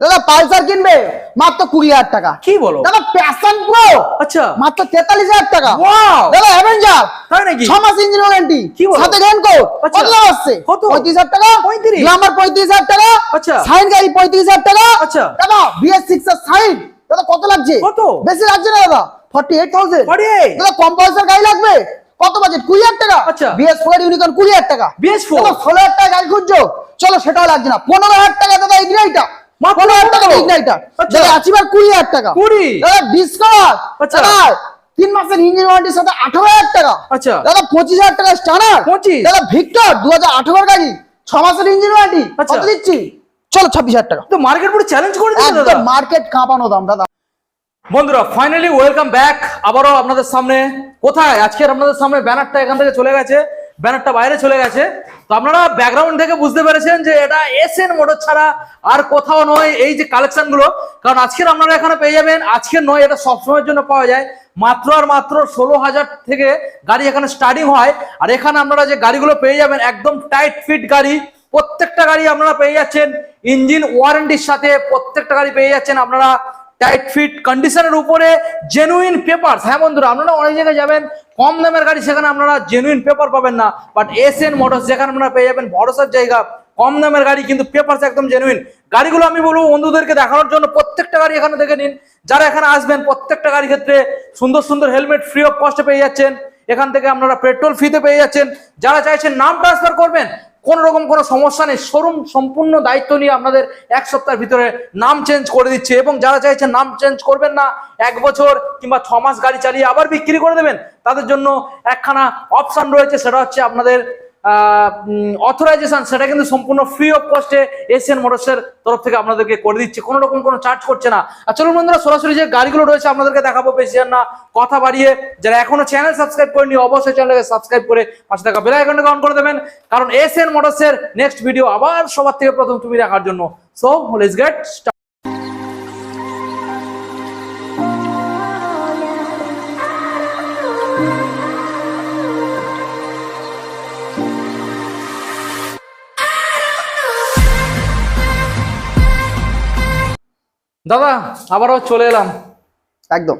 দাদা পালসার কিনবে? মাত্র কুড়ি হাজার টাকা। কি বলো? দাদা প্যাশন প্রো আচ্ছা। মাত্র তেতাল্লিশ হাজার টাকা। দাদা অ্যাভেঞ্জার তাই নাকি? ছ মাস ইঞ্জিন ওয়ারেন্টি কি বলো? সাথে রেনকোট আচ্ছা। কত দাম আসছে? কত? পঁয়ত্রিশ হাজার টাকা। 35? গ্লামার পঁয়ত্রিশ হাজার টাকা। আচ্ছা। সাইন গাড়ি পঁয়ত্রিশ হাজার টাকা। আচ্ছা। দাদা বিএস সিক্স সাইন দাদা কত লাগছে? কত? বেশি লাগছে না দাদা। Forty eight thousand 48? দাদা কম পয়সার গাড়ি লাগবে? কত বাজেট কুড়ি হাজার টাকা। আচ্ছা। বিএস ফোর ইউনিকর্ন কুড়ি হাজার টাকা। BS4? দাদা ষোলো হাজার টাকা গাড়ি খুঁজছো? চলো সেটাও লাগছে না। পনেরো হাজার টাকা দাদা ইগনাইটা মাত্র টাকা 15? ইগনাইটা আচ্ছা। দাদা আচিবার কুড়ি হাজার টাকা 20? দাদা ডিসকাউন্ট আচ্ছা। তিন মাসের ইঞ্জিন ওয়ারেন্টির সাথে আঠারো হাজার টাকা আচ্ছা। দাদা পঁচিশ হাজার টাকা স্টানার 25? দাদা ভিক্টর দু হাজার গাড়ি ছ মাসের ইঞ্জিন ওয়ারেন্টি। কত দিচ্ছি চলো ছাব্বিশ হাজার টাকা তো মার্কেট পুরো চ্যালেঞ্জ করে দাদা মার্কেট কাঁপানো দাম দাদা বন্ধুরা ফাইনালি ওয়েলকাম ব্যাক আবারও আপনাদের সামনে কোথায় আজকের আপনাদের সামনে ব্যানারটা এখান থেকে চলে গেছে ব্যানারটা বাইরে চলে গেছে। তো আপনারা ব্যাকগ্রাউন্ড থেকে বুঝতে পেরেছেন যে এটা এস এন মোটর ছাড়া আর কোথাও নয় এই যে কালেকশনগুলো। কারণ আজকের আপনারা এখানে পেয়ে যাবেন, আজকের নয়, এটা সবসময়ের জন্য পাওয়া যায়। মাত্র আর মাত্র ষোলো হাজার থেকে গাড়ি এখানে স্টার্টিং হয়। আর এখানে আপনারা যে গাড়িগুলো পেয়ে যাবেন, একদম টাইট ফিট গাড়ি, প্রত্যেকটা গাড়ি আপনারা পেয়ে যাচ্ছেন। ইঞ্জিন ওয়ারেন্টির সাথে প্রত্যেকটা গাড়ি পেয়ে যাচ্ছেন আপনারা। টাইট ফিট কন্ডিশনের উপরে জেনুইন পেপার হ্যাঁ বন্ধুরা, আপনারা অনেক জায়গায় যাবেন, কম দামের গাড়ি সেখানে আপনারা জেনুইন পেপার পাবেন না। বাট এস এন মোটরস যেখানে আপনারা পেয়ে যাবেন, ভরসার জায়গা, কম দামের গাড়ি, কিন্তু পেপার একদম জেনুইন গাড়িগুলো আমি বলব বন্ধুদেরকে দেখানোর জন্য প্রত্যেকটা গাড়ি এখানে দেখে নিন। যারা এখানে আসবেন, প্রত্যেকটা গাড়ির ক্ষেত্রে সুন্দর সুন্দর হেলমেট ফ্রি অফ কস্টে পেয়ে যাচ্ছেন। এখান থেকে আপনারা পেট্রোল ফ্রিতে পেয়ে যাচ্ছেন। যারা চাইছেন নাম ট্রান্সফার করবেন কোন রকম কোনো সমস্যা নেই। শোরুম সম্পূর্ণ দায়িত্ব নিয়ে আপনাদের এক সপ্তাহের ভিতরে নাম চেঞ্জ করে দিচ্ছে এবং যারা চাইছে নাম চেঞ্জ করবেন না, এক বছর কিংবা ছ মাস গাড়ি চালিয়ে আবার বিক্রি করে দেবেন, তাদের জন্য একখানা অপশান রয়েছে, সেটা হচ্ছে আপনাদের অথরাইজেশন সেটা কিন্তু সম্পূর্ণ ফ্রি অফ কস্টে এশিয়ান মোটরসের তরফ থেকে আপনাদেরকে করে দিচ্ছে। কোনো রকম কোনো চার্জ করছে না। আর চলুন বন্ধুরা, সরাসরি যে গাড়িগুলো রয়েছে আপনাদেরকে দেখাবো, বেশি না, কথা বাড়িয়ে। যারা এখনও চ্যানেল সাবস্ক্রাইব করেনি অবশ্যই চ্যানেলকে সাবস্ক্রাইব করে পাশে থাকা বেল আইকনটাকে অন করে দেবেন। কারণ এশিয়ান মোটরসের নেক্সট ভিডিও আবার সবার থেকে প্রথম তুমি দেখার জন্য। সো লেটস গেট দাদা আবারও চলে এলাম। একদম।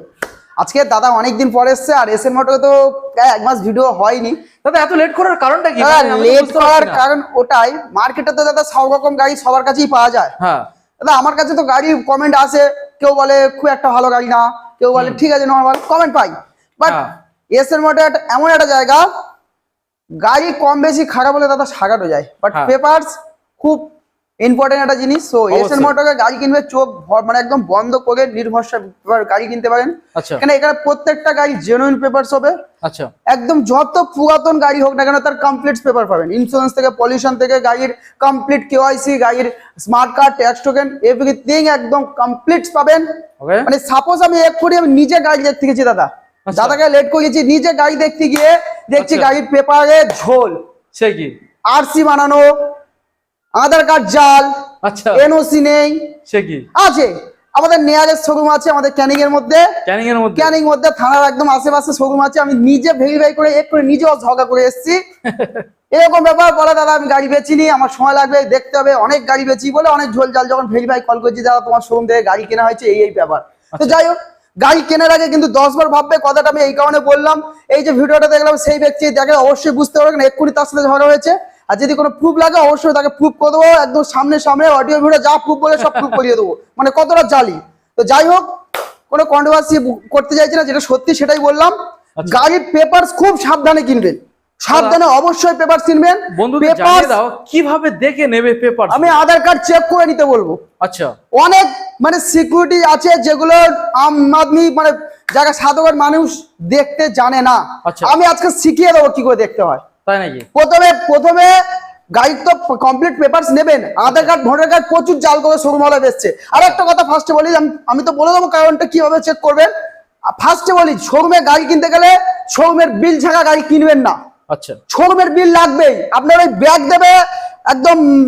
আজকে দাদা অনেকদিন পরে এসছে আর এস এন মোটরে তো প্রায় এক মাস ভিডিও হয়নি। দাদা এত লেট করার কারণটা কি? দাদা মানে লেট করার কারণ ওটাই মার্কেটে তো দাদা সব রকম গাড়ি সবার কাছেই পাওয়া যায়। হ্যাঁ। দাদা আমার কাছে তো গাড়ি কমেন্ট আসে কেউ বলে খুব একটা ভালো গাড়ি না কেউ বলে ঠিক আছে নর্মাল কমেন্ট পাই। বাট। এস এর মোটর এমন একটা জায়গা গাড়ি কম বেশি খারাপ হলে দাদা সাগানো যায়। বাট হ্যাঁ। পেপারস খুব ইম্পর্টেন্ট একটা জিনিস সো এস এর মোটরে গাড়ি কিনবে চোখ ভর- মানে একদম বন্ধ করে নির্ভরসা গাড়ি কিনতে পারেন। আচ্ছা। এখানে এখানে প্রত্যেকটা গাড়ি জেনুইন পেপারস হবে। আচ্ছা। একদম যত পুরাতন গাড়ি হোক না কেন তার কমপ্লিট পেপার পাবেন। ইন্স্যুরেন্স থেকে পলিউশন থেকে গাড়ির কমপ্লিট কেওয়াইসি গাড়ির smart card tax token everything একদম কমপ্লিট পাবেন। মানে সাপোজ আমি এক কোটি আমি নিজে গাড়ি দেখতে গেছি দাদা। আচ্ছা। দাদাকে লেট করেছি নিজে গাড়ি দেখতে গিয়ে দেখছি। গাড়ির পেপারে ঝোল। সে কি? আরসি বানানো আধার কার্ড জাল আচ্ছা। এনওসি নেই। সে কি? আছে আমাদের নেয়ারের শোরুম আছে আমাদের ক্যানিং এর মধ্যে। ক্যানিং এর মধ্যে? ক্যানিং মধ্যে থানার একদম আশেপাশে শোরুম আছে। আমি নিজে ভেরিফাই করে এক করে নিজেও ঝগড়া করে এসেছি। এরকম ব্যাপার বলে দাদা আমি গাড়ি বেচিনি আমার সময় লাগবে দেখতে হবে অনেক গাড়ি বেচি বলে অনেক ঝোল জাল যখন ভেরিফাই কল করছি দাদা তোমার শোরুম থেকে গাড়ি কেনা হয়েছে এই এই ব্যাপার। তো যাই হোক গাড়ি কেনার আগে কিন্তু দশ বার ভাববে কথাটা আমি এই কারণে বললাম। এই যে ভিডিওটা দেখলাম সেই ব্যক্তি দেখে অবশ্যই বুঝতে পারবে না এক্ষুনি তার সাথে ঝগড়া হয়েছে। আর যদি কোনো প্রুফ লাগে অবশ্যই তাকে প্রুফ করে দেবো একদম সামনে সামনে অডিও ভিডিও যা প্রুফ বলে সব প্রুফ করিয়ে দেবো। মানে কতটা জালি তো যাই হোক কোনো কন্ট্রোভার্সি করতে চাইছি না যেটা সত্যি সেটাই বললাম। আচ্ছা। গাড়ির পেপার খুব সাবধানে কিনবেন। সাবধানে অবশ্যই পেপার কিনবেন। দাও কীভাবে দেখে নেবে পেপার আমি আধার কার্ড চেক করে নিতে বলব। আচ্ছা। অনেক মানে সিকিউরিটি আছে যেগুলো আম আদমি মানে যারা সাধারণ মানুষ দেখতে জানে না। আচ্ছা। আমি আজকে শিখিয়ে দেবো কি করে দেখতে হয়। তাই নাকি? প্রথমে প্রথমে গাড়ির তো কমপ্লিট পেপারস নেবেন। আধার কার্ড ভোটার কার্ড প্রচুর জাল করে শোরুম হলে বেচছে। আর একটা কথা ফার্স্টে বলি আমি- আমি তো বলে দেবো কারণটা কীভাবে চেক করবেন। ফার্স্টে বলি শোরুমে গাড়ি কিনতে গেলে শোরুমের বিল ছাড়া গাড়ি কিনবেন না। আচ্ছা। শোরুমের বিল লাগবেই। আপনার ওই ব্যাগ দেবে একদম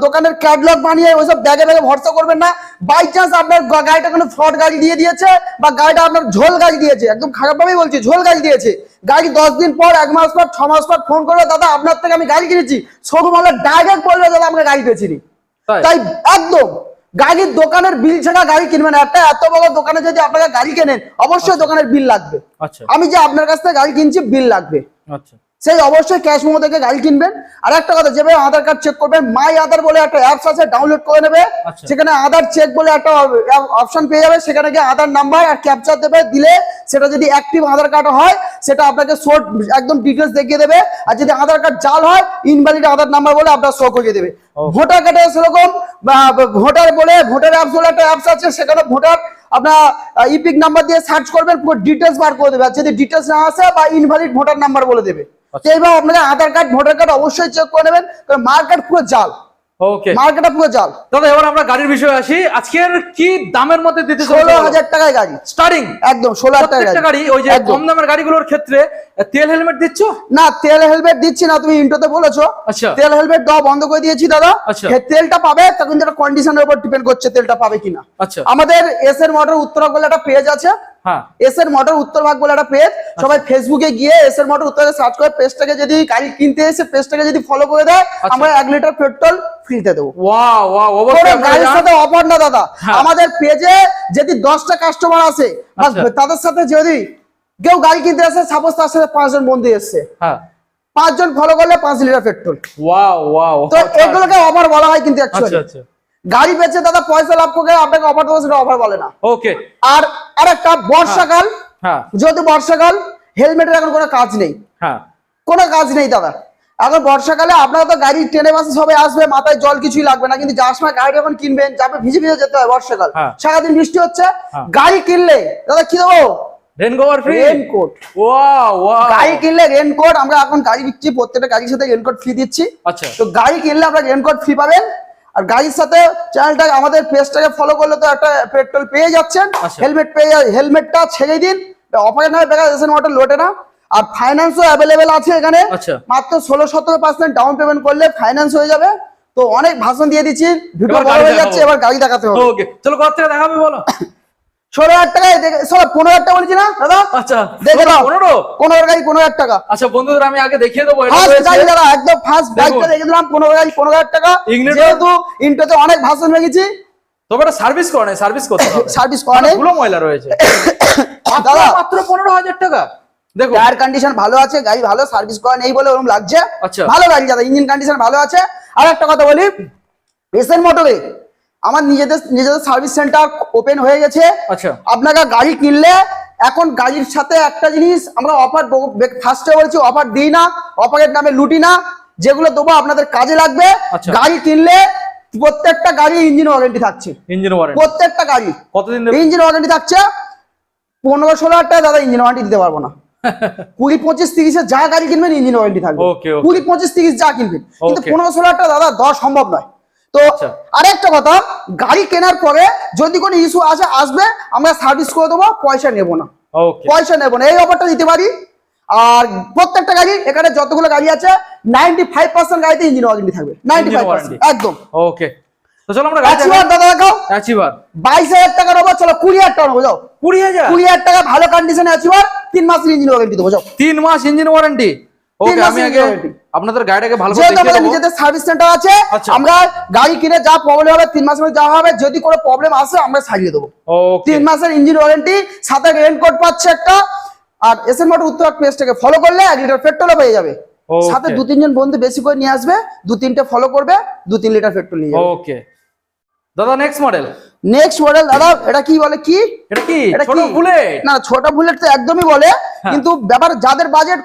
দোকানের ক্যাটলগ বানিয়ে ওইসব ব্যাগে ব্যাগে ভরসা করবেন না। বাই চান্স আপনার গাড়িটা কোনো ফ্রড গাড়ি দিয়ে দিয়েছে বা গাড়িটা আপনার ঝোল গাড়ি দিয়েছে। একদম খারাপভাবেই বলছি ঝোল গাড়ি দিয়েছে। গাড়ি দশ দিন পর এক মাস পর ছ মাস পর ফোন করবে দাদা আপনার থেকে আমি গাড়ি কিনেছি। শোরুম হলে ডাইরেক্ট বলবে দাদা আমরা গাড়ি পেয়েছি তাই? একদম। গাড়ির দোকানের বিল ছাড়া গাড়ি কিনবেন একটা এত বড় দোকানে যদি আপনারা গাড়ি কেনেন অবশ্যই দোকানের বিল লাগবে। আচ্ছা। আমি যে আপনার কাছ থেকে গাড়ি কিনছি বিল লাগবে। আচ্ছা। সেই অবশ্যই ক্যাশ মোমো থেকে গাড়ি কিনবেন। আর একটা কথা যেভাবে আধার কার্ড চেক করবেন মাই আধার বলে একটা অ্যাপস আছে ডাউনলোড করে নেবে। আচ্ছা। সেখানে আধার চেক বলে একটা অপশন পেয়ে যাবে সেখানে গিয়ে আধার নাম্বার আর ক্যাপচার দেবে দিলে সেটা যদি অ্যাক্টিভ আধার কার্ড হয় সেটা আপনাকে শোর্ট একদম ডিটেলস দেখিয়ে দেবে। আর যদি আধার কার্ড জাল হয় ইনভ্যালিড আধার নাম্বার বলে আপনার শো করিয়ে দেবে ভোটার কার্ডে সেরকম ভোটার বলে ভোটার অ্যাপস বলে একটা অ্যাপস আছে সেখানে ভোটার আপনার ইপিক নাম্বার দিয়ে সার্চ করবেন পুরো ডিটেলস বার করে দেবে। আর যদি ডিটেলস না আসে বা ইনভ্যালিড ভোটার নাম্বার বলে দেবে। তো এইবার আপনাকে আধার কার্ড ভোটার কার্ড অবশ্যই চেক করে নেবেন কারণ মার্কেট পুরো জাল। ওকে মার্কেটটা পুরো জাল। দাদা এবার আমরা গাড়ির বিষয়ে আসি। আজকের কি দামের মধ্যে দিতে ষোলো হাজার টাকায় গাড়ি। স্টার্টিং একদম ষোলো হাজার টাকায় গাড়ি। ওই যে কম দামের গাড়িগুলোর ক্ষেত্রে তেল হেলমেট দিচ্ছ? না তেল হেলমেট দিচ্ছি না তুমি ইন্টোতে বলেছ। আচ্ছা। তেল হেলমেট দেওয়া বন্ধ করে দিয়েছি দাদা। আচ্ছা। তেলটা পাবে তখন যেটা কন্ডিশনের উপর ডিপেন্ড করছে তেলটা পাবে কিনা। আচ্ছা। আমাদের এস এর মোটর উত্তরা একটা পেজ আছে এস এর মোটর উত্তরভাগ বলে একটা পেজ সবাই ফেসবুকে গিয়ে এস এর মোটর উত্তরে সার্চ করে পেজটাকে যদি কিনতে এসে পেজটাকে যদি ফলো করে দেয় আচ্ছা। আমরা এক লিটার পেট্রোল ফ্রিতে দেবো। গাড়ির সাথে অফার না দাদা। হ্যাঁ। আমাদের পেজে যদি দশটা কাস্টমার আসে আচ্ছা। তাদের সাথে যদি কেউ গাড়ি কিনতে আসে সাপোজ তার সাথে পাঁচজন বন্ধু এসছে। হ্যাঁ। পাঁচজন ফলো করলে পাঁচ লিটার পেট্রোল ওয়াও ওয়াও তো এগুলোকে অফার বলা হয় কিন্তু আচ্ছা অ্যাকচুয়ালি আচ্ছা। গাড়ি বেচে দাদা পয়সা লাভ করে আপনাকে অফার দেবো সেটা অফার বলে না। ওকে আর আর একটা বর্ষাকাল। হ্যাঁ যেহেতু বর্ষাকাল হেলমেটের এখন কোনো কাজ নেই। হ্যাঁ। কোনো কাজ নেই দাদা। এখন বর্ষাকালে আপনারা তো গাড়ি ট্রেনে বাসে সবাই আসবে মাথায় জল কিছুই লাগবে না। কিন্তু যার সময় গাড়ি যখন কিনবেন যাবে ভিজে ভিজে যেতে হয় বর্ষাকাল। হ্যাঁ। সারাদিন বৃষ্টি হচ্ছে হ্যাঁ। গাড়ি কিনলে দাদা কি দেবো? রেনকোট গাড়ি কিনলে রেনকোট আমরা এখন গাড়ি দিচ্ছি প্রত্যেকটা গাড়ির সাথে রেনকোট ফ্রি দিচ্ছি। আচ্ছা। তো গাড়ি কিনলে আপনার রেনকোট ফ্রি পাবেন। আর গাড়ির সাথে চ্যানেলটা আমাদের পেজটাকে ফলো করলে তো একটা পেট্রোল পেয়ে যাচ্ছেন। আচ্ছা। হেলমেট পেয়ে হেলমেটটা ছেড়ে দিন। অফারে না বেকার এসেন ওয়াটার লোটে না। আর ফাইন্যান্সও অ্যাভেলেবেল আছে এখানে। আচ্ছা। মাত্র ষোলো সতেরো পার্সেন্ট ডাউন পেমেন্ট করলে ফাইন্যান্স হয়ে যাবে। তো অনেক ভাষণ দিয়ে দিচ্ছি। ভিডিও বড় হয়ে যাচ্ছে এবার গাড়ি দেখাতে হবে। ওকে চলো থেকে দেখাবে বলো। ষোলো হাজার টাকায় দেখে ষোলো পনেরো হাজার টাকা বলেছি না দাদা? আচ্ছা দেখে দাও পনেরো? পনেরো গাড়ি পনেরো হাজার টাকা। আচ্ছা বন্ধুদের আমি আগে দেখিয়ে দেবো গাড়ি দাদা একদম ফার্স্ট বাইকটা দেখে দিলাম পনেরো গাড়ি পনেরো হাজার টাকা। যেহেতু ইন্টোতে অনেক ভাষণ রেখেছি তবে এটা সার্ভিস করে নাই সার্ভিস করতে সার্ভিস করা পুরো ময়লা রয়েছে। দাদা মাত্র পনেরো হাজার টাকা। দেখো টায়ার কন্ডিশন ভালো আছে গাড়ি ভালো সার্ভিস করা নেই বলে ওরকম লাগছে। আচ্ছা। ভালো গাড়ি দাদা ইঞ্জিন কন্ডিশন ভালো আছে। আর একটা কথা বলি এসএন মোটরে আমার নিজেদের নিজেদের সার্ভিস সেন্টার ওপেন হয়ে গেছে। আচ্ছা। আপনাকে গাড়ি কিনলে এখন গাড়ির সাথে একটা জিনিস আমরা অফার ফার্স্টে বলছি অফার দিই না অফারের নামে লুটি না যেগুলো দেবো আপনাদের কাজে লাগবে। আচ্ছা। গাড়ি কিনলে প্রত্যেকটা গাড়ি ইঞ্জিন ওয়ারেন্টি থাকছে। ইঞ্জিন ওয়ারেন্টি প্রত্যেকটা গাড়ি। কতদিন ইঞ্জিন ওয়ারেন্টি থাকছে পনেরো ষোলো হাজার টাকা দাদা ইঞ্জিন ওয়ারেন্টি দিতে পারব না। কুড়ি পঁচিশ তিরিশে যা গাড়ি কিনবেন ইঞ্জিন ওয়ারেন্টি থাকবে. কুড়ি পঁচিশ তিরিশ যা কিনবেন। কিন্তু পনেরো ষোলো হাজার টাকা দাদা দেওয়া সম্ভব নয়। তো আচ্ছা। আরেকটা কথা গাড়ি কেনার পরে যদি কোনো ইস্যু আসে আসবে আমরা সার্ভিস করে দেবো পয়সা নেব না। পয়সা নেব না এই অফারটা দিতে পারি। আর প্রত্যেকটা গাড়ি এখানে যতগুলো গাড়ি আছে নাইনটি ফাইভ পার্সেন্ট গাড়িতে ইঞ্জিন ওয়ারেন্টি থাকবে। Ninety five warranty। একদম। ওকে তো চলো আমরা গাড়ি অ্যাচিভার দাদা দেখাও। অ্যাচিভার বাইশ হাজার টাকা নেব চলো কুড়ি হাজার টাকা নেব যাও টাকা ভালো কন্ডিশনে অ্যাচিভার তিন মাস ইঞ্জিন ওয়ারেন্টি দেবো যাও মাস ইঞ্জিন ওয়ারেন্টি ওকে আমি আগে। আপনাদের গাড়িটাকে ভালো করে দেখিয়ে আমাদের নিজেদের সার্ভিস সেন্টার আছে আচ্ছা। আমরা গাড়ি কিনে যা প্রবলেম হবে মাসের মধ্যে যা হবে যদি কোনো প্রবলেম আসে আমরা সারিয়ে দেবো। ওকে তিন মাসের ইঞ্জিন ওয়ারেন্টি সাথে পাচ্ছে একটা আর এসএন মোটর উত্তর পেজটাকে ফলো করলে লিটার পেট্রোলও পেয়ে যাবে। সাথে দু তিনজন বন্ধু বেশি করে নিয়ে আসবে দু তিনটে ফলো করবে দু তিন লিটার পেট্রোল নিয়ে ওকে দাদা নেক্সট মডেল নেক্সট মডেল দাদা এটা কি বলে কি? এটা কি? এটা ছোট বুলেট না ছোট বুলেট তো একদমই বলে হ্যাঁ। কিন্তু ব্যাপার যাদের বাজেট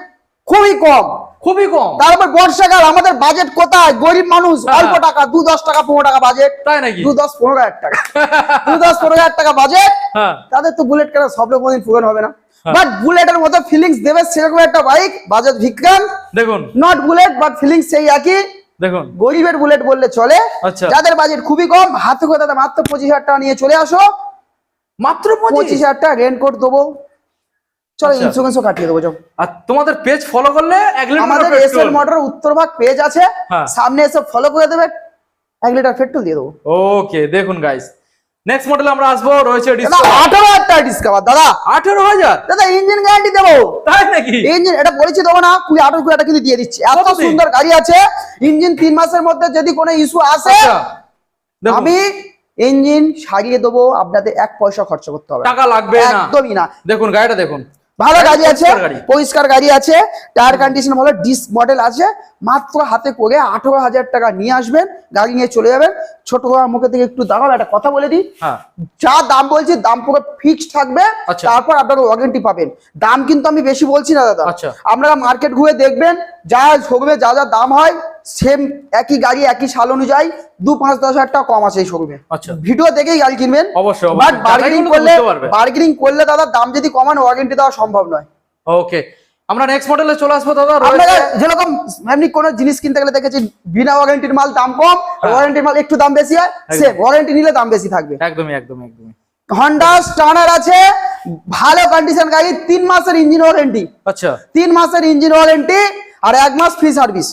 খুবই কম। খুবই কম। তারপর বর্ষাকাল আমাদের বাজেট কোথায়? গরিব মানুষ হ্যাঁ। অল্প টাকা দু দশ টাকা পনেরো টাকা বাজেট তাই নাকি? দু দশ পনেরো হাজার টাকা। দু দশ পনেরো হাজার টাকা বাজেট হ্যাঁ। তাদের তো বুলেট কেনা স্বপ্ন কোনদিন পূরণ হবে না। হ্যাঁ। বাট বুলেটের মতো ফিলিংস দেবে সেরকম একটা বাইক বাজেট ভিক্রান দেখুন। নট বুলেট বাট ফিলিংস সেই একই। দেখুন। গরিবের বুলেট বললে চলে। আচ্ছা। যাদের বাজেট খুবই কম হাতে করে মাত্র পঁচিশ হাজার টাকা নিয়ে চলে আসো। মাত্র পঁচিশ? পঁচিশ হাজার টাকা রেনকোট দেবো। চলো আচ্ছা। ইন্স্যুরেন্সও কাটিয়ে দেবো চলো আর তোমাদের পেজ ফলো করলে এক লিটার আমাদের এস মোটর উত্তরভাগ পেজ আছে। হ্যাঁ। সামনে এসে ফলো করে দেবে। এক লিটার পেট্রোল দিয়ে দেবো। ওকে দেখুন গাইস নেক্সট মডেল আমরা আসব রয়েছে আঠারো হাজার টাকা ডিসকাউন্ট দাদা। আঠেরো হাজার? দাদা ইঞ্জিন গ্যারান্টি দেবো। তাই নাকি? ইঞ্জিন এটা বলেছি দেবো না কুড়ি আঠারো কুড়ি কিন্তু দিয়ে দিচ্ছি। এত সুন্দর গাড়ি আছে। ইঞ্জিন তিন মাসের মধ্যে যদি কোনো ইস্যু আসে আচ্ছা। আমি ইঞ্জিন সারিয়ে দেবো। আপনাদের এক পয়সা খরচা করতে হবে। টাকা লাগবে একদমই না। দেখুন গাড়িটা দেখুন। ভালো গাড়ি আছে পরিষ্কার গাড়ি। আছে টায়ার কন্ডিশন ভালো ডিস্ক মডেল আছে মাত্র হাতে করে আঠেরো হাজার টাকা নিয়ে আসবেন গাড়ি নিয়ে চলে যাবেন। ছোট হওয়ার মুখে থেকে একটু দাঁড়াও একটা কথা বলে দিই। হ্যাঁ। যা দাম বলছি দাম পুরো ফিক্সড থাকবে। আচ্ছা। তারপর আপনারা ওয়ারেন্টি পাবেন। দাম কিন্তু আমি বেশি বলছি না দাদা। আচ্ছা। আপনারা মার্কেট ঘুরে দেখবেন যা শোরুমে যা যা দাম হয় সেম একই গাড়ি একই সাল অনুযায়ী দু পাঁচ দশ হাজার টাকা কম আছে এই শোরুমে। আচ্ছা। ভিডিও দেখেই গাড়ি কিনবেন। অবশ্যই। বাট বার্গেনিং করলে। বার্গেনিং করলে দাদা দাম যদি কমান ওয়ারেন্টি দেওয়া সম্ভব নয়। ওকে আমরা নেক্সট মডেলে চলে আসব দাদা যেরকম এমনি কোনো জিনিস কিনতে গেলে দেখেছি বিনা ওয়ারেন্টির মাল দাম কম হ্যাঁ। ওয়ারেন্টির মাল একটু দাম বেশি হয় সেম ওয়ারেন্টি নিলে দাম বেশি থাকবে। একদমই একদমই একদমই। হন্ডা স্টার্নার আছে ভালো কন্ডিশন গাড়ি তিন মাসের ইঞ্জিন ওয়ারেন্টি আচ্ছা। তিন মাসের ইঞ্জিন ওয়ারেন্টি আর এক মাস ফ্রি সার্ভিস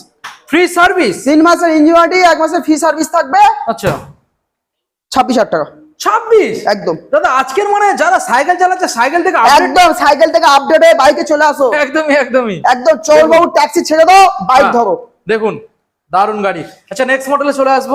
ফ্রি সার্ভিস তিন মাসের ইঞ্জিন ওয়ারেন্টি এক মাসের ফ্রি সার্ভিস থাকবে আচ্ছা। ছাব্বিশ হাজার টাকা। ছাব্বিশ? একদম। দাদা আজকের মানে যারা সাইকেল চালাচ্ছে সাইকেল থেকে একদম সাইকেল থেকে আপডেট হয়ে বাইকে চলে আসো। একদমই একদমই। একদম চৌরবাবু ট্যাক্সি ছেড়ে দাও বাইক হ্যাঁ, ধরো। দেখুন দারুণ গাড়ি। আচ্ছা নেক্সট মডেলে চলে আসব।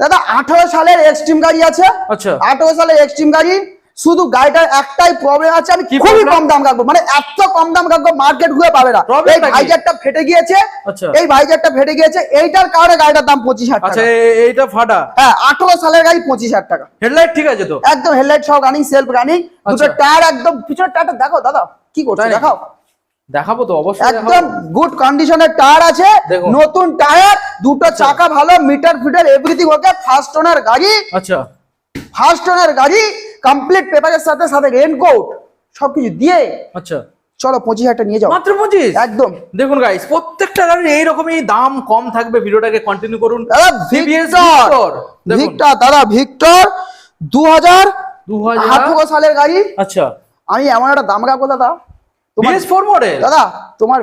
দাদা আঠারো সালের এক্সট্রিম গাড়ি আছে। আচ্ছা। আঠারো সালের এক্সট্রিম গাড়ি শুধু গাড়িটার একটাই প্রবলেম আছে আমি খুবই কম দাম রাখব মানে এত কম দাম রাখব মার্কেট ঘুরে পাবে না। এই ভাইজারটা ফেটে গিয়েছে আচ্ছা। এই ভাইজারটা ফেটে গিয়েছে এইটার কারণে গাড়িটার দাম পঁচিশ হাজার আচ্ছা এইটা ফাটা? হ্যাঁ আঠারো সালের গাড়ি পঁচিশ হাজার টাকা। হেডলাইট ঠিক আছে তো? একদম হেডলাইট সহ রানিং সেলফ রানিং দুটো আচ্ছা। টায়ার একদম পিছনের টায়ারটা দেখো দাদা কি করছ দেখাও। দেখাবো তো অবশ্যই একদম গুড কন্ডিশনের টায়ার আছে নতুন টায়ার দুটো চাকা ভালো meter fitter everything okay first owner গাড়ি। আচ্ছা। ফার্স্ট ওনার গাড়ি কমপ্লিট পেপারের সাথে সাথে রেনকোট সবকিছু দিয়ে আচ্ছা। চলো পঁচিশ হাজার নিয়ে যাও। মাত্র পঁচিশ? একদম। দেখুন গাইস প্রত্যেকটা গাড়ির এইরকমই দাম কম থাকবে। ভিডিওটাকে কন্টিনিউ করুন। ভিক্টর। ভিক্টর দাদা ভিক্টর দু হাজার 2000 আঠারো সালের গাড়ি। আচ্ছা। আমি এমন একটা দাম রাখব দাদা। তোমার ফোর মডেল দাদা তোমার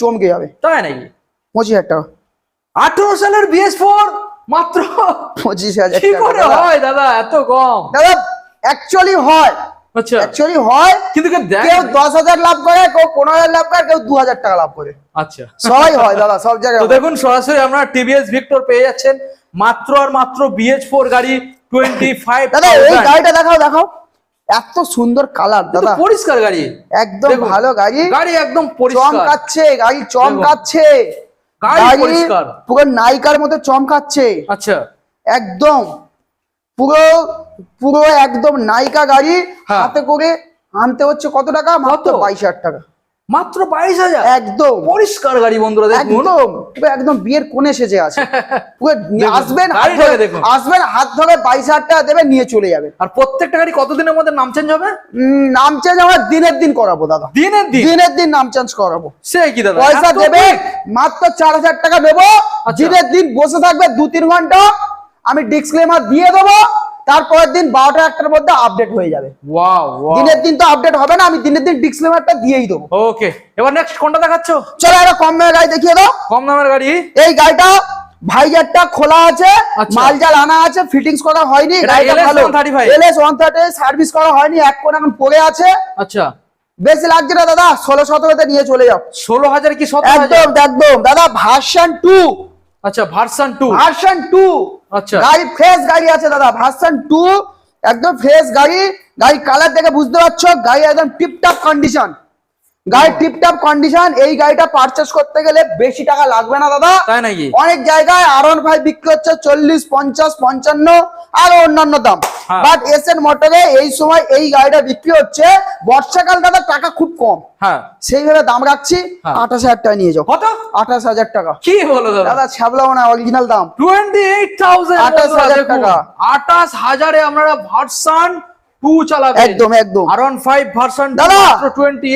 চমকে যাবে। তাই নাকি? পঁচিশ হাজার টাকা আঠারো সালের বিএস ফোর মাত্র? পঁচিশ হাজার কি করে হয় দাদা? এত কম। দাদা অ্যাকচুয়ালি হয়। আচ্ছা। অ্যাকচুয়ালি হয় কিন্তু কেউ। দশ হাজার লাভ করে কেউ পনেরো হাজার লাভ করে কেউ দু হাজার টাকা লাভ করে। আচ্ছা। সবাই হয় দাদা সব জায়গায় দেখুন সরাসরি আমরা টিভিএস ভিক্টর পেয়ে যাচ্ছেন। মাত্র আর মাত্র বিএচ ফোর গাড়ি টোয়েন্টি ফাইভ দাদা এই গাড়িটা দেখাও দেখাও। এত সুন্দর কালার দাদা। পরিষ্কার গাড়ি। একদম ভালো গাড়ি। গাড়ি একদম পরিষ্কার। চমকাচ্ছে গাড়ি চমকাচ্ছে গাড়ি। পুরো নাইকার মতো চমকাচ্ছে আচ্ছা। একদম। পুরো পুরো একদম নাইকা গাড়ি হ্যাঁ। হাতে করে আনতে হচ্ছে কত টাকা? মাত্র বাইশ হাজার টাকা। মাত্র বাইশ হাজার? একদম। পরিষ্কার গাড়ি বন্ধুরা একদম। একদম বিয়ের কোণে সেজে আছে। আসবেন। আসবেন হাত ধরে বাইশ হাজার টাকা দেবে নিয়ে চলে যাবেন আর প্রত্যেকটা গাড়ি কতদিনের মধ্যে নাম চেঞ্জ হবে? নাম চেঞ্জ আমরা দিনের দিন করাবো দাদা। দিনের দিন? দিনের দিন নাম চেঞ্জ করাবো। সে কি দাদা? পয়সা দেবে মাত্র চার হাজার টাকা দেবো আচ্ছা। দিনের দিন বসে থাকবে দু তিন ঘণ্টা। আমি ডিসক্লেমার দিয়ে দেবো। তারপরের দিন বারোটা একটার মধ্যে আপডেট হয়ে যাবে। দিনের দিন তো আপডেট হবে না আমি দিনের দিন ডিসক্লেমারটা দিয়েই দেবো। ওকে এবার নেক্সট কোনটা দেখাচ্ছ? চলো একটা কম দামের গাড়ি দেখিয়ে দাও। কম দামের গাড়ি? এই গাড়িটা ভাইজারটা খোলা আছে আচ্ছা। মাল জাল আনা আছে ফিটিংস করা হয়নি এটা গাড়িটা ভালো। এলএস ওয়ান থার্টি সার্ভিস করা হয়নি এক কোন এখন পড়ে আছে। আচ্ছা। বেশি লাগছে না দাদা ষোলো সতেরোতে নিয়ে চলে যাও। ষোলো হাজার কি একদম একদম। দাদা ভার্সন টু আচ্ছা ভার্সন টু ভার্সন টু আচ্ছা। গাড়ি ফ্রেশ গাড়ি আছে দাদা ভার্সন টু একদম ফ্রেশ গাড়ি গাড়ি কালার দেখে বুঝতে পারছ গাড়ি একদম টিপটপ কন্ডিশন গাড়ি টিপটপ কন্ডিশন এই গাড়িটা পারচেস করতে গেলে বেশি টাকা লাগবে না দাদা। তাই নাকি? অনেক জায়গায় আর ওয়ান ফাইভ বিক্রি হচ্ছে চল্লিশ পঞ্চাশ পঞ্চান্ন আর অন্যান্য দাম। বাট এস এন মোটরে এই সময় এই গাড়িটা বিক্রি হচ্ছে বর্ষাকাল দাদা টাকা খুব কম। হ্যাঁ। সেইভাবে দাম রাখছি হ্যাঁ। আঠাশ হাজার টাকা নিয়ে যাও। কত? আঠাশ হাজার টাকা। কি বলো দাদা? ছাবলাও না অরিজিনাল দাম। টোয়েন্টি এইট থাউজেন্ড 28,000 টাকা। আঠাশ হাজারে আপনারা ভার্সন টু চালাবেন একদম, একদম। আর ওয়ান ফাইভ ভার্সন দাদা! টোয়েন্টি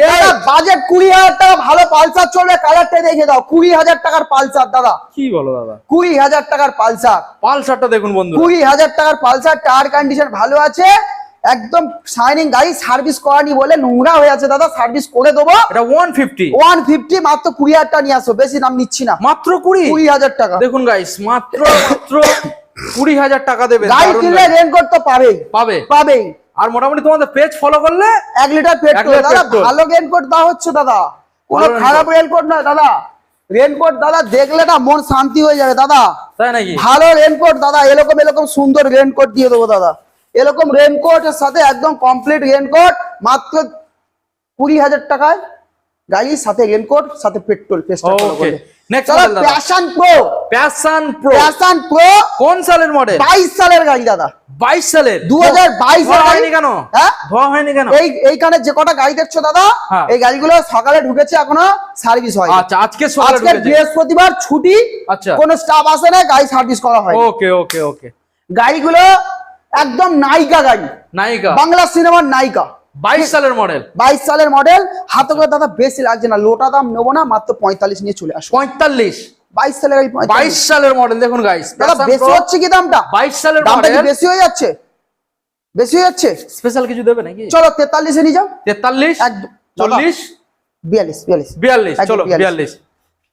বাজেট কুড়ি হাজার টাকা ভালো পালসার চলবে কালারটা দেখে দাও। কুড়ি হাজার টাকার পালসার দাদা। কি বলো দাদা? কুড়ি হাজার টাকার পালসার পালসারটা দেখুন বন্ধু কুড়ি হাজার টাকার পালসার টায়ার কন্ডিশন ভালো আছে। একদম শাইনিং গাড়ি সার্ভিস করানি বলে নোংরা হয়ে আছে দাদা। সার্ভিস করে দেবো। এটা ওয়ান ফিফটি ওয়ান ফিফটি মাত্র কুড়ি হাজার টাকা নিয়ে আসো বেশি দাম নিচ্ছি না। মাত্র কুড়ি? কুড়ি হাজার টাকা। দেখুন গাইস মাত্র মাত্র কুড়ি হাজার টাকা দেবে গাড়ি কিনলে রেনকোট তো পাবেই। পাবে। পাবেই। আর মোটামুটি তোমাদের পেজ ফলো করলে এক লিটার পেট্রোল দাদা। ভালো রেনকোট দেওয়া হচ্ছে দাদা। কোনো খারাপ রেনকোট নয় দাদা। রেনকোট দাদা দেখলে না মন শান্তি হয়ে যাবে দাদা। তাই নাকি? ভালো রেনকোট দাদা এরকম এরকম সুন্দর রেনকোট দিয়ে দেবো দাদা। এরকম রেনকোটের সাথে একদম কমপ্লিট রেনকোট মাত্র কুড়ি হাজার টাকায় গাড়ির সাথে রেনকোট সাথে পেট্রোল Okay. Next model দাদা। Passion pro passion pro passion pro কোন সালের মডেল বাইশ সালের গাড়ি দাদা। বাইশ সালের? দু হাজার বাইশ কেন? হ্যাঁ? ধোয়া হয়নি কেন? এই এইখানে যে কটা গাড়ি দেখছ দাদা হ্যাঁ। এই গাড়িগুলো সকালে ঢুকেছে এখনও সার্ভিস হয় আচ্ছা আজকে সকালে আজকে বৃহস্পতিবার ছুটি আচ্ছা। কোনো স্টাফ আসে না গাড়ি সার্ভিস করা হয় ওকে ওকে ওকে। গাড়িগুলো একদম নায়িকা গাড়ি। নায়িকা। বাংলা সিনেমার নায়িকা। বাইশ সালের মডেল বাইশ সালের মডেল হাতে করে দাদা বেশি লাগছে না লোটা দাম নেব না মাত্র পঁয়তাল্লিশ নিয়ে চলে আসো পঁয়তাল্লিশ। বাইশ সালের বাইশ সালের মডেল দেখুন গাইস দাদা বেশি হচ্ছে কি দামটা? বাইশ সালের দামটা বেশি হয়ে যাচ্ছে? বেশি হয়ে যাচ্ছে? স্পেশাল কিছু দেবে নাকি? চলো তেতাল্লিশে নিয়ে যাও। তেতাল্লিশ একদম। চল্লিশ বিয়াল্লিশ বিয়াল্লিশ। বিয়াল্লিশ চলো বিয়াল্লিশ।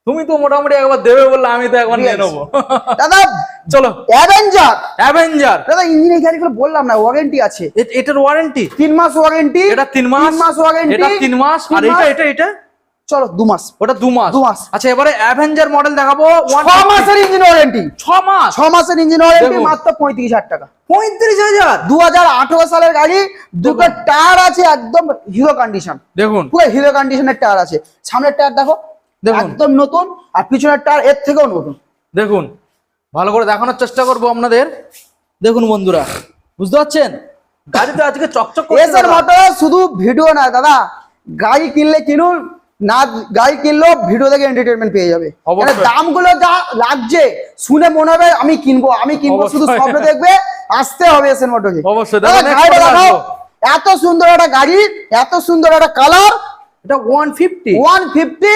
তুমি তো মোটামুটি একবার দেবে বললে আমি তো একবার নিয়ে নেব। দাদা চলো। অ্যাভেঞ্জার অ্যাভেঞ্জার দাদা ইঞ্জিনের গাড়িগুলো বললাম না ওয়ারেন্টি আছে। এটার ওয়ারেন্টি তিন মাস ওয়ারেন্টি এটা তিন মাস? তিন মাস ওয়ারেন্টি এটা তিন মাস? আর এটা এটা এটা? চলো দু মাস। ওটা দু মাস? দু মাস। আচ্ছা এবারে অ্যাভেঞ্জার মডেল দেখাবো। ছ মাসের ইঞ্জিন ওয়ারেন্টি ছ মাস? ছ মাসের ইঞ্জিন ওয়ারেন্টি মাত্র পঁয়ত্রিশ হাজার টাকা। পঁয়ত্রিশ হাজার? দু হাজার আঠেরো সালের গাড়ি দুটো টায়ার আছে একদম হিরো কন্ডিশন দেখুন। পুরো হিরো কন্ডিশনের টায়ার আছে। সামনের টায়ার দেখো। একদম নতুন আর পিছনের টায়ার এর থেকেও নতুন। দেখুন ভালো করে দেখানোর চেষ্টা করব আপনাদের। দেখুন বন্ধুরা বুঝতে পারছেন? গাড়িতে আজকে চকচক এসের। মতো শুধু ভিডিও না দাদা গাড়ি কিনলে কিনুন না গাড়ি কিনলেও ভিডিও দেখে এন্টারটেনমেন্ট পেয়ে যাবে। দামগুলো যা লাগছে শুনে মনে হবে আমি কিনবো আমি কিনবো শুধু স্বপ্ন দেখবে আসতে হবে এসের মোটরকে অবশ্যই, এত সুন্দর একটা গাড়ি এত সুন্দর একটা কালার এটা ওয়ান ফিফটি ওয়ান ফিফটি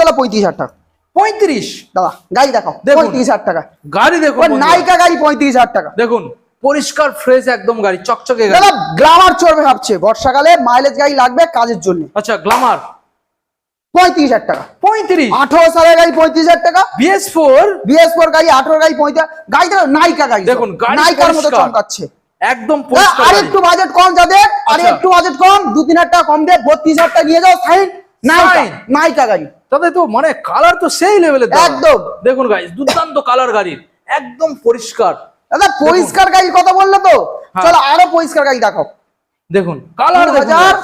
চলো পঁয়ত্রিশ হাজার টাকা। পঁয়ত্রিশ? দাদা গাড়ি দেখুন। পঁয়ত্রিশ হাজার টাকা। গাড়ি দেখুন ও নাইকা গাড়ি পঁয়ত্রিশ হাজার টাকা। দেখুন পরিষ্কার ফ্রেশ একদম গাড়ি চকচকে গাড়ি। দাদা গ্লামার চড়বে ভাবছে। বর্ষাকালে মাইলেজ গাড়ি লাগবে কাজের জন্য। আচ্ছা গ্লামার পঁয়ত্রিশ হাজার টাকা। পঁয়ত্রিশ? আঠারো সালের গাড়ি পঁয়ত্রিশ হাজার টাকা। BS four? বিএস ফোর গাড়ি আঠারো গাড়ি পঁয়ত্রিশ গাড়িটা নাইকা গাড়ি। দেখুন, নাইকার মতো চমকাচ্ছে। একদম আর একটু বাজেট কম যাদের আর আচ্ছা। একটু বাজেট কম। দু তিন হাজার টাকা কম দিয়ে বত্রিশ হাজার টাকা নিয়ে যাও নাইকা নাইকা গাড়ি। তাতে তো মানে কালার তো সেই লেভেলের একদম। দেখুন গাইস দুর্দান্ত কালার গাড়ির। একদম পরিষ্কার। দাদা পরিষ্কার গাড়ির কথা বললে তো? হ্যাঁ। চলো আরও পরিষ্কার গাড়ি দেখো দেখুন কালার হাজার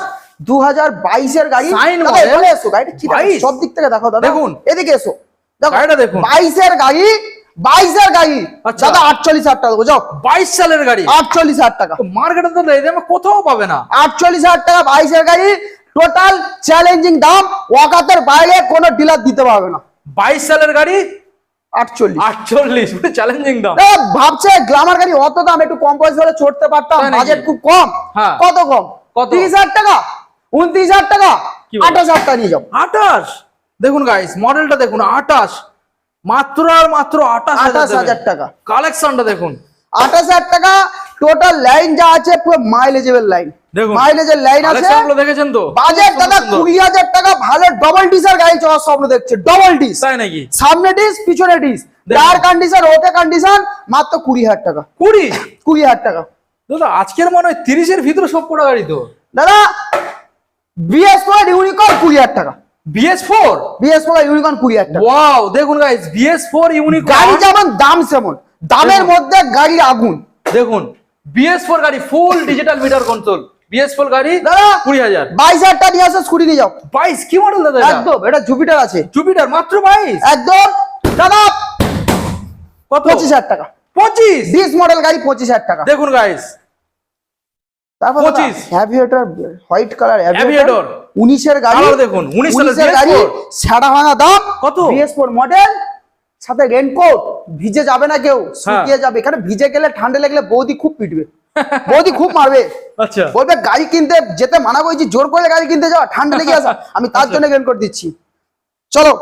দু হাজার বাইশের গাড়ি। Sign দাদা, model। এখানে এসো গাড়িটা কি সব দিক থেকে দেখো দাদা। দেখুন। এদিকে এসো। দেখো গাড়িটা দেখুন। বাইশের গাড়ি বাইশের গাড়ি। আচ্ছা। দাদা আটচল্লিশ হাজার টাকা যাও। বাইশ সালের গাড়ি? আটচল্লিশ হাজার টাকা। মার্কেটে তো কোথাও পাবে না। আটচল্লিশ হাজার টাকা বাইশের গাড়ি টোটাল চ্যালেঞ্জিং দাম ওয়াকাতের বাইরে কোনো ডিলার দিতে পারবে না। বাইশ সালের গাড়ি? আটচল্লিশ। আটচল্লিশ চ্যালেঞ্জিং দাম। এ, ভাবছে গ্লামার গাড়ি অত দাম একটু কম পয়সা হলে চড়তে পারতাম? বাজেট খুব কম। হ্যাঁ। কত কম? কত? তিরিশ হাজার টাকা। উনত্রিশ হাজার টাকা? আঠাশ হাজার টাকা নিয়ে যাও। আটাশ দেখুন গাইস মডেলটা দেখুন আটাশ মাত্র আর মাত্র আটাশ আঠাশ হাজার টাকা। কালেকশনটা দেখুন। আঠাশ হাজার টাকা টোটাল লাইন যা আছে পুরো মাইলেজেবল লাইন দেখুন। মাইলেজের লাইন আছে দেখেছেন তো? বাজেট দাদা টাকা ভালো ডবল ডিসের গাড়ি চলার স্বপ্ন দেখছে ডবল ডিস তাই নাকি? সামনে ডিস পিছনে ডিস দেখুন। টায়ার কন্ডিশন ওকে কন্ডিশন মাত্র টাকা। দাদা আজকের মনে হয় তিরিশের ভিতরে সব কটা গাড়ি তো। দাদা বিএস ফোর ইউনিকর্ন কুড়ি হাজার টাকা। BS four BS four Unicorn কুড়ি হাজার টাকা। ওয়াও দেখুন গাইস বিএস ফোর ইউনিক গাড়ি যেমন দাম সেমন। দামের মধ্যে গাড়ি আগুন। দেখুন বিএস ফোর গাড়ি full digital meter control BS four গাড়ি দাদা কুড়ি হাজার। বাইশ হাজার টাকা নিয়ে আসো স্কুটি নিয়ে যাও। বাইশ কি মডেল দাদা একদম এটা জুপিটার আছে। জুপিটার মাত্র বাইশ? একদম দাদা কত? পঁচিশ হাজার টাকা। পঁচিশ? মডেল গাড়ি পঁচিশ হাজার টাকা। দেখুন গাইস তারপর 25 হ্যাভিয়েটর হোয়াইট কালার হ্যাভিয়েটর উনিশের গাড়ি দেখুন, উনিশের গাড়ি BS4 ভাঙা দাম কত? বিএস ফোর মডেল সাথে রেনকোট ভিজে যাবে না কেউ হ্যাঁ। শুকিয়ে যাবে। এখানে ভিজে গেলে ঠান্ডা লাগলে বৌদি খুব পিটবে। বৌদি খুব মারবে। আচ্ছা। বলবে গাড়ি কিনতে যেতে মানা করেছি জোর করে গাড়ি কিনতে যাওয়া ঠান্ডা লেগে আসা। আমি তার জন্য রেনকোট দিচ্ছি। চলো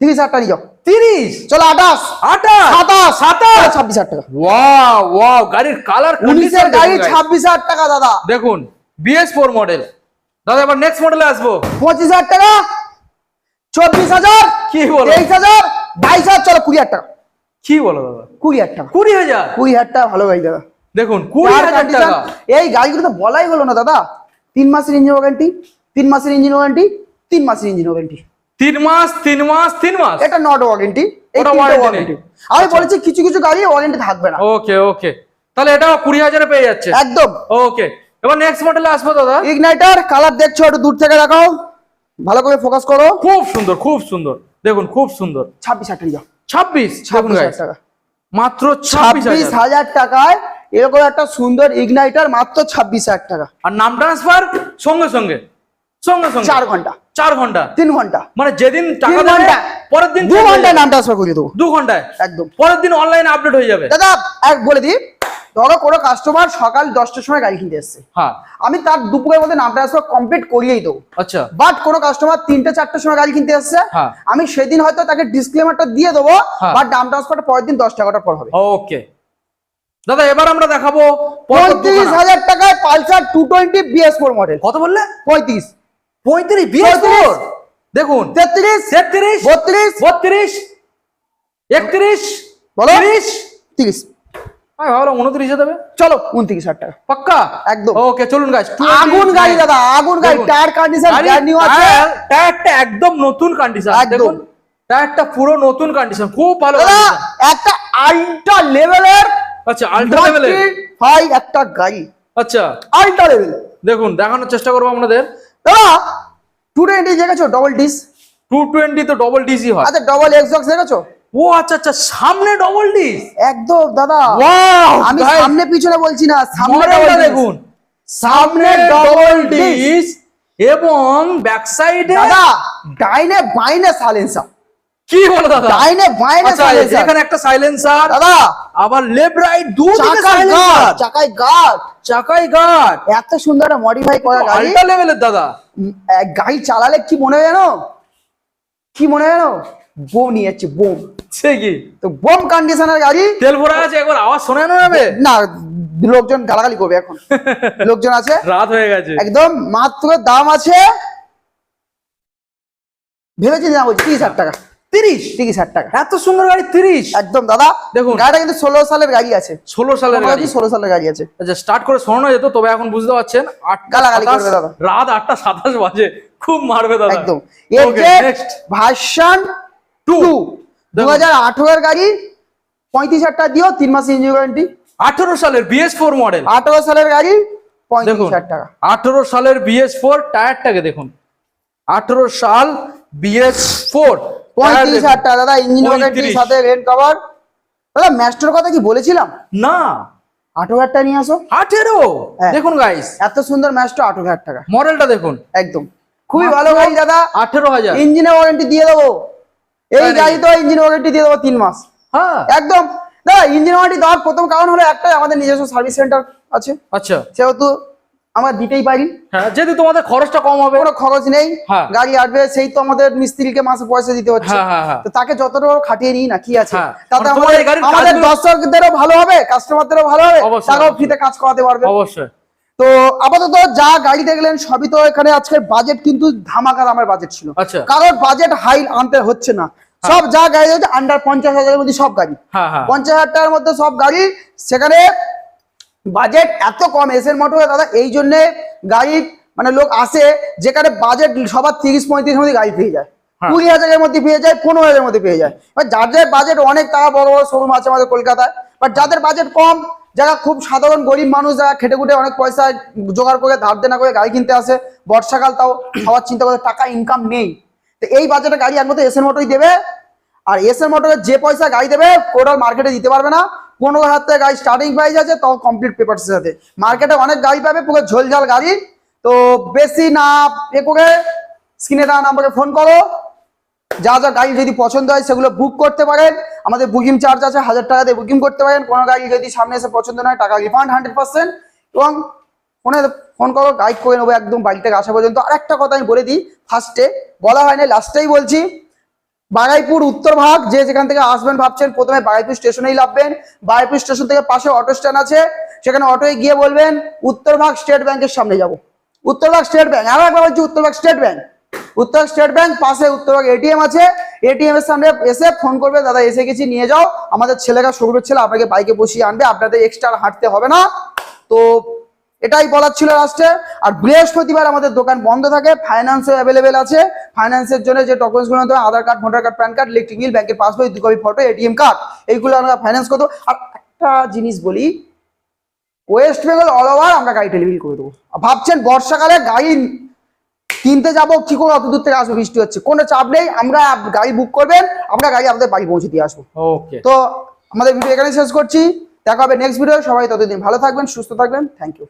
তিরিশ হাজার টাকা নিয়ে যাও। তিরিশ? চলো আঠাশ। আঠাশ? সাতাশ। সাতাশ? ছাব্বিশ হাজার টাকা। ওয়াও ওয়াও গাড়ির কালার উনিশের গাড়ি ছাব্বিশ হাজার টাকা দাদা। দেখুন বিএস ফোর মডেল দাদা এবার নেক্সট মডেলে আসব। পঁচিশ হাজার টাকা চব্বিশ হাজার কি বলো? তেইশ হাজার বাইশ হাজার চলো কুড়ি হাজার টাকা। কি বলো দাদা? কুড়ি হাজার টাকা। কুড়ি হাজার? কুড়ি হাজার টাকা ভালো গাড়ি দাদা। দেখুন কুড়ি হাজার টাকা। এই গাড়িগুলো তো বলাই হলো না দাদা। তিন মাসের ইঞ্জিন ওয়ারেন্টি তিন মাসের ইঞ্জিন ওয়ারেন্টি তিন মাসের ইঞ্জিন ওয়ারেন্টি তিন মাস তিন মাস তিন মাস? এটা নট ওয়ারেন্টি ওটা warranty আমি আচ্ছা। বলেছি কিছু কিছু গাড়ি ওয়ারেন্টি থাকবে না। ওকে ওকে। তাহলে এটা কুড়ি হাজারে পেয়ে যাচ্ছে। একদম। ওকে। এবার নেক্সট মডেলে আসব দাদা। ইগনাইটার কালার দেখছ একটু দূর থেকে দেখাও। ভালো করে ফোকাস করো। খুব সুন্দর খুব সুন্দর। দেখুন খুব সুন্দর। ছাব্বিশ হাজার টাকা। ছাব্বিশ ছাব্বিশ হাজার টাকা। মাত্র ছাব্বিশ হাজার টাকায় এরকম একটা সুন্দর ইগনাইটার মাত্র ছাব্বিশ হাজার টাকা। আর নাম ট্রান্সফার সঙ্গে সঙ্গে। সঙ্গে সঙ্গে। চার ঘণ্টা। চার ঘণ্টা। তিন ঘণ্টা। মানে যেদিন টাকা ঘণ্টা। পরের দিন দু ঘন্টায় নাম ট্রান্সফার করে দেবো। দু ঘন্টায়। একদম। পরের দিন অনলাইনে আপডেট হয়ে যাবে। দাদা এক বলে দিই ধরো কোনো কাস্টমার সকাল দশটার সময় গাড়ি কিনতে এসছে। হ্যাঁ। আমি তার দুপুরের মধ্যে নাম ট্রান্সফার কমপ্লিট করিয়েই দেবো। আচ্ছা। বাট কোনো কাস্টমার তিনটে চারটার সময় গাড়ি কিনতে এসছে। হ্যাঁ। আমি সেদিন হয়তো তাকে ডিসক্লেমারটা দিয়ে দেবো হ্যাঁ। বাট নাম ট্রান্সফারটা পরের দিন দশ টাকাটা পর হবে। ওকে দাদা এবার আমরা দেখাবো পঁয়ত্রিশ হাজার টাকায় Pulsar two twenty BS four model কত বললে? পঁয়ত্রিশ। পঁয়ত্রিশ বিএস পঁয়ত্রিশ। দেখুন। তেত্রিশ। তেত্রিশ। বত্রিশ। বত্রিশ। একত্রিশ। তিরিশ। তিরিশ। আমি ভাবলাম উনত্রিশে দেবে? চলো উনত্রিশ হাজার টাকা। পাক্কা? একদম। ওকে চলুন গাছ আগুন গাড়ি দাদা আগুন গাড়ি। টায়ার কন্ডিশন নিউ আছে। টায়ারটা একদম নতুন কন্ডিশন। দেখুন টায়ারটা পুরো নতুন কন্ডিশন খুব ভালো একটা আল্ট্রা লেভেলের আচ্ছা আল্ট্রা লেভেলের ভাই একটা গাড়ি আচ্ছা। আল্ট্রা লেভেল দেখুন দেখানোর চেষ্টা করব আপনাদের। দাদা টু টোয়েন্টি দেখেছ ডবল ডিস টু টোয়েন্টি তো ডবল ডিসি হয়। আচ্ছা ডবল এক্সবক্স দেখেছ ও আচ্ছা আচ্ছা সামনে ডবল ডিস একদম দাদা। আমি সামনে পিছনে বলছি না সামনে দেখুন। সামনে ডবল। ডিস এবং ব্যাক সাইডে দাদা ডাইনে বাইনে সাইলেন্সার কি বলো দাদা? ডাইনে বাইনে সাইলেন্সার এখানে একটা সাইলেন্সার দাদা আবার লেফট রাইট দুদিকে চাকায় সাইলেন্সার চাকায় গার্ড চাকাই গার্ড এত সুন্দর একটা মডিফাই করা গাড়ি। আল্ট্রা লেভেলের দাদা। গাড়ি চালালে কি মনে হয় জানো? কি মনে হয় জানো? বোম নিয়ে যাচ্ছে বোম। সে কি? তো বোম কন্ডিশনের গাড়ি। তেল ভরা আছে একবার আওয়াজ শোনানো যাবে? না লোকজন গালাগালি করবে এখন। লোকজন আছে? রাত হয়ে গেছে। একদম মাত্র দাম আছে। ভেবেছি না বলছি তিরিশ হাজার টাকা। তিরিশ। তিরিশ হাজার টাকা। এত সুন্দর গাড়ি তিরিশ। একদম দাদা দেখুন। গাড়িটা কিন্তু ষোলো সালের গাড়ি আছে। ষোলো সালের গাড়ি। ষোলো সালের গাড়ি আছে। আচ্ছা স্টার্ট করে শোনানো যেত তবে এখন বুঝতে পারছেন আটটা দাদা। রাত আটটা সাতাশ বাজে খুব মারবে দাদা। একদম। Version two. দু হাজার আঠেরোর গাড়ি পঁয়ত্রিশ হাজার টাকা দিও তিন মাস ইঞ্জিন ওয়ারেন্টি আঠেরো সালের বিএস ফোর মডেল আঠেরো সালের গাড়ি পঁয়ত্রিশ হাজার টাকা। আঠেরো সালের বিএস ফোর টায়ারটাকে দেখুন। আঠেরো সাল বিএস ফোর পঁয়ত্রিশ হাজার টাকা দাদা ইঞ্জিন ওয়ারেন্টির সাথে কভার দাদা ম্যাস্টোর কথা কি বলেছিলাম? না। আঠেরো হাজার টাকা নিয়ে আসো। আঠেরো? হ্যাঁ। দেখুন গাইস এত সুন্দর ম্যাস্টো আঠেরো হাজার টাকা। মডেলটা দেখুন। একদম। খুবই ভালো গাড়ি দাদা। আঠেরো হাজার। ইঞ্জিনের ওয়ারেন্টি দিয়ে দেবো। এই গাড়ি তো ইঞ্জিন ওয়ারেন্টি দিয়ে দেবো তিন মাস। হ্যাঁ। একদম। দাদা ইঞ্জিন ওয়ারেন্টি দেওয়ার প্রথম কারণ হলো একটাই আমাদের নিজস্ব সার্ভিস সেন্টার আছে। আচ্ছা। সেহেতু আমরা দিতেই পারি। হ্যাঁ যেহেতু তোমাদের খরচটা কম হবে। কোনো খরচ নেই। হ্যাঁ। গাড়ি আসবে সেই তো আমাদের মিস্ত্রিকে মাসে পয়সা দিতে হচ্ছে। হ্যাঁ। তো তাকে যতটা খাটিয়ে নিই না কি আছে। তাতে মানে আমাদের আমাদের দর্শকদেরও ভালো হবে কাস্টমারদেরও ভালো হবে তারাও। ফ্রিতে কাজ করাতে পারবে। অবশ্যই। তো আপাতত যা গাড়ি দেখলেন সবই তো এখানে আজকের বাজেট কিন্তু ধামাকা দামের বাজেট ছিল। আচ্ছা। কারোর বাজেট হাই আনতে হচ্ছে না। সব যা গাড়ি হচ্ছে আন্ডার পঞ্চাশ হাজারের মধ্যে সব গাড়ি। পঞ্চাশ হাজার টাকার মধ্যে সব গাড়ি সেখানে বাজেট এত কম এসের মোটরে দাদা এই জন্যে গাড়ি মানে লোক আসে যেখানে বাজেট সবার তিরিশ পঁয়ত্রিশের মধ্যে গাড়ি পেয়ে যায়। হ্যাঁ। কুড়ি হাজারের মধ্যে পেয়ে যায় পনেরো হাজারের মধ্যে পেয়ে যায়। এবার যাদের বাজেট অনেক টাকা বড় বড় শোরুম আছে আমাদের কলকাতায়। বাট যাদের বাজেট কম যারা খুব সাধারণ গরিব মানুষ যারা খেটে খুটে অনেক পয়সা জোগাড় করে ধার দেনা করে গাড়ি কিনতে আসে বর্ষাকাল তাও খাওয়ার চিন্তা করে টাকা ইনকাম নেই। তো এই বাজেটে গাড়ি একমাত্র এসের মোটরই দেবে আর এসএর মোটরের যে পয়সা গাড়ি দেবে কোটাল মার্কেটে দিতে পারবে না। পনেরো হাজার টাকা গাড়ি স্টার্টিং প্রাইস আছে তাও কমপ্লিট পেপারসের সাথে। মার্কেটে অনেক গাড়ি পাবে, পুরো ঝোলঝাল গাড়ি। তো বেশি না এ করে স্ক্রিনে দেওয়া নাম্বারে ফোন করো। যা যা গাড়ি যদি পছন্দ হয়, সেগুলো বুক করতে পারেন। আমাদের বুকিং চার্জ আছে, হাজার টাকা দিয়ে বুকিং করতে পারেন। কোনো গাড়ি যদি সামনে এসে পছন্দ নয়, টাকা রিফান্ড হান্ড্রেড পার্সেন্ট এবং ফোনে ফোন করো গাইড করে নেব একদম বাড়ি থেকে আসা পর্যন্ত। আর একটা কথা আমি বলে দিই ফার্স্টে বলা হয় না লাস্টেই বলছি। বাগাইপুর উত্তর ভাগ, যে যেখান থেকে আসবেন ভাবছেন, প্রথমে বাগাইপুর স্টেশনেই লাভবেন। বাগাইপুর স্টেশন থেকে পাশে অটো স্ট্যান্ড আছে। সেখানে অটোয় গিয়ে বলবেন, উত্তর ভাগ স্টেট ব্যাংকের সামনে যাব। উত্তরভাগ স্টেট ব্যাংক, আরও একবার বলছি Uttarbhag state bank. Uttar state bank, পাশে উত্তরভাগ এটিএম আছে। এটিএম এর সামনে এসে ফোন করবে, দাদা, এসে গেছি, নিয়ে যাও। আমাদের ছেলেরা শোরুমের ছেলে আপনাকে বাইকে বসিয়ে আনবে। আপনাদের এক্সট্রা হাঁটতে হবে না। তো এটাই বলার ছিল লাস্টে আর বৃহস্পতিবার আমাদের দোকান বন্ধ থাকে ফাইন্যান্সও অ্যাভেলেবেল আছে। ফাইন্যান্সের জন্য যে ডকুমেন্টসগুলো আনতে Aadhaar card voter card PAN card electric bill ব্যাংকের পাসবই দু কপি ফটো এটিএম কার্ড এইগুলো আমরা ফাইন্যান্স করতো আর একটা জিনিস বলি ওয়েস্ট বেঙ্গল অল ওভার আমরা গাড়ি ডেলিভারি করে দেবো। ভাবছেন বর্ষাকালে গাড়ি কিনতে যাব কি করে অত দূর থেকে আসব বৃষ্টি হচ্ছে। কোনো চাপ নেই আমরা গাড়ি বুক করবেন আমরা গাড়ি আমাদের বাড়ি পৌঁছে দিয়ে আসব। ওকে তো আমাদের ভিডিও এখানে শেষ করছি। দেখা হবে নেক্সট ভিডিও সবাই ততদিন ভালো থাকবেন সুস্থ থাকবেন। Thank you